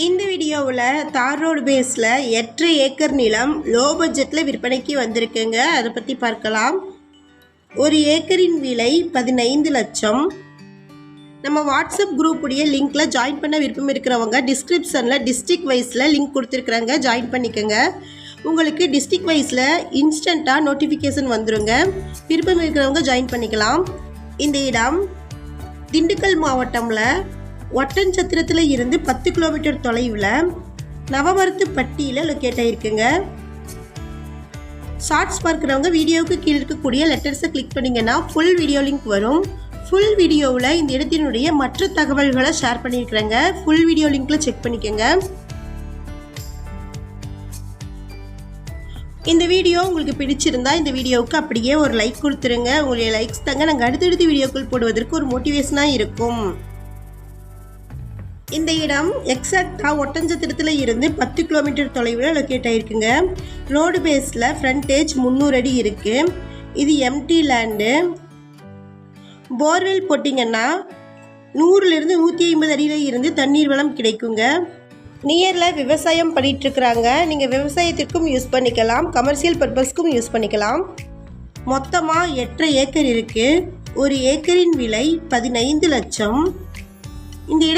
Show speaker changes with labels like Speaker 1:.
Speaker 1: இந்த வீடியோவில் தார் ரோடு பேஸில் எட்டு ஏக்கர் நிலம் லோ பட்ஜெட்டில் விற்பனைக்கு வந்திருக்குங்க. அதை பற்றி பார்க்கலாம். ஒரு ஏக்கரின் விலை பதினைந்து லட்சம். நம்ம வாட்ஸ்அப் குரூப்புடைய லிங்க்கில் ஜாயின் பண்ண விருப்பம் இருக்கிறவங்க டிஸ்கிரிப்ஷனில் டிஸ்ட்ரிக் வைஸில் லிங்க் கொடுத்துருக்குறாங்க. ஜாயின் பண்ணிக்கோங்க. உங்களுக்கு டிஸ்ட்ரிக் வைஸில் இன்ஸ்டண்ட்டாக நோட்டிஃபிகேஷன் வந்துருங்க. விருப்பம் இருக்கிறவங்க ஜாயின் பண்ணிக்கலாம். இந்த இடம் திண்டுக்கல் மாவட்டமில் ஒட்டன்சத்திரத்தில் இருந்து பத்து கிலோமீட்டர் தொலைவில் நவமரத்துப்பட்டியில் லொக்கேட் ஆகிருக்குங்க ஷார்ட்ஸ் பார்க்குறவங்க வீடியோவுக்கு கீழே இருக்கக்கூடிய லெட்டர்ஸை கிளிக் பண்ணிங்கன்னா ஃபுல் வீடியோ லிங்க் வரும். ஃபுல் வீடியோவில் இந்த இடத்தினுடைய மற்ற தகவல்களை ஷேர் பண்ணியிருக்கிறேங்க. ஃபுல் வீடியோ லிங்க்கில் செக் பண்ணிக்கோங்க. இந்த வீடியோ உங்களுக்கு பிடிச்சிருந்தா இந்த வீடியோவுக்கு அப்படியே ஒரு லைக் கொடுத்துருங்க. உங்களுடைய லைக்ஸ் தாங்க. நாங்கள் அடுத்தடுத்து வீடியோக்கள் போடுவதற்கு ஒரு மோட்டிவேஷனாக இருக்கும். இந்த இடம் எக்ஸாக்டாக ஒட்டஞ்சத்திரத்தில் இருந்து பத்து கிலோமீட்டர் தொலைவில் லொக்கேட் ஆகிருக்குங்க ரோடு பேஸில் ஃப்ரண்டேஜ் முந்நூறு அடி இருக்குது இது எம்டி லேண்டு போர்வெல் போட்டிங்கன்னா நூறுலேருந்து நூற்றி ஐம்பது அடியில் இருந்து தண்ணீர் வளம் கிடைக்குங்க. நியரில் விவசாயம் பண்ணிகிட்ருக்குறாங்க நீங்கள் விவசாயத்திற்கும் யூஸ் பண்ணிக்கலாம். கமர்ஷியல் பர்பஸ்க்கும் யூஸ் பண்ணிக்கலாம். மொத்தமாக எட்டரை ஏக்கர் இருக்குது ஒரு ஏக்கரின் விலை பதினைந்து லட்சம்.